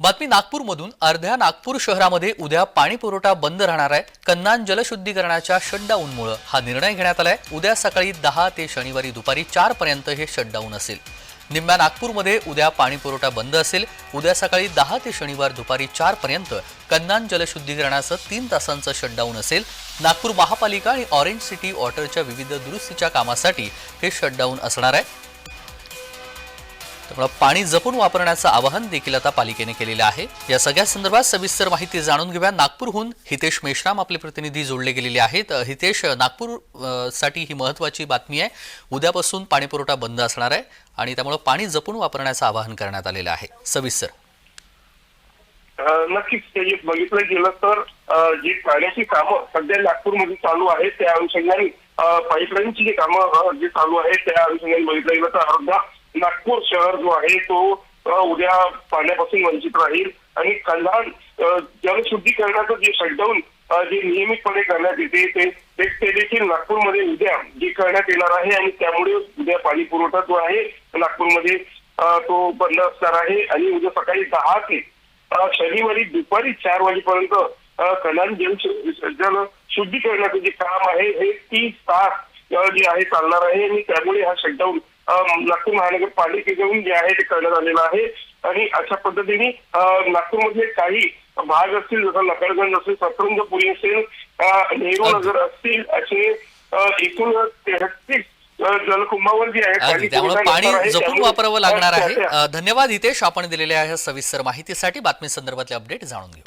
बातमी नागपूरमधून. अर्ध्या नागपूर शहरामध्ये उद्या पाणी पुरवठा बंद राहणार आहे. कन्नान जलशुद्धीकरणाच्या शटडाऊनमुळे हा निर्णय घेण्यात आलाय. उद्या सकाळी दहा ते शनिवारी दुपारी चार पर्यंत हे शटडाऊन असेल. निम्म्या नागपूरमध्ये उद्या पाणी पुरवठा बंद असेल. उद्या सकाळी दहा ते शनिवार दुपारी चार पर्यंत कन्नान जलशुद्धीकरणाचं तीन तासांचं शटडाऊन असेल. नागपूर महापालिका आणि ऑरेंज सिटी वॉटरच्या विविध दुरुस्तीच्या कामासाठी हे शटडाऊन असणार आहे. त्यामुळे पाणी जपून वापरण्याचं आवाहन देखील आता पालिकेने केलेलं आहे. या सगळ्या संदर्भात सविस्तर माहिती जाणून घेऊया. नागपूरहून हितेश मेश्राम आपले प्रतिनिधी जोडले गेलेले आहेत. हितेश नागपूरसाठी ही महत्वाची बातमी आहे. उद्यापासून पाणी पुरवठा बंद असणार आहे आणि त्यामुळे पाणी जपून वापरण्याचं आवाहन करण्यात आलेलं आहे. सविस्तर. नक्कीच. ते बघितलं गेलं तर जी पाण्याची कामं सध्या नागपूरमध्ये चालू आहेत त्या अनुषंगाने पाईपलाईनची जी कामं जी चालू आहेत त्या अनुषंगाने बघितलं गेलं तर अर्धा नागपूर शहर जो आहे तो उद्या पाण्यापासून वंचित राहील. आणि कल्याण जलशुद्धीकरणाचं जे शटडाऊन जे नियमितपणे करण्यात येते ते ते देखील नागपूरमध्ये उद्या जे करण्यात येणार आहे आणि त्यामुळे उद्या पाणी पुरवठा जो आहे नागपूरमध्ये तो बंद असणार आहे. आणि उद्या सकाळी दहा ते शनिवारी दुपारी चार वाजेपर्यंत कल्याण जल जल शुद्धीकरणाचं जे काम आहे हे तीस तास जे आहे चालणार आहे. आणि त्यामुळे हा शटडाऊन नागपूर महानगरपालिकेकडून जे आहे ते करण्यात आलेलं आहे. आणि अशा पद्धतीने अ, नागपूरमधले काही भाग असतील जसं नकळगंज असेल सतरंजपुरी असेल नेहरू नगर असतील असे एकूण तेहतीस अ, जलकुंभावर जे आहे त्यामुळे पाणी. जपून वापरावं लागणार आहे. धन्यवाद हितेश. आपण दिलेल्या सविस्तर माहितीसाठी. बातमी संदर्भातले अपडेट जाणून घेऊ.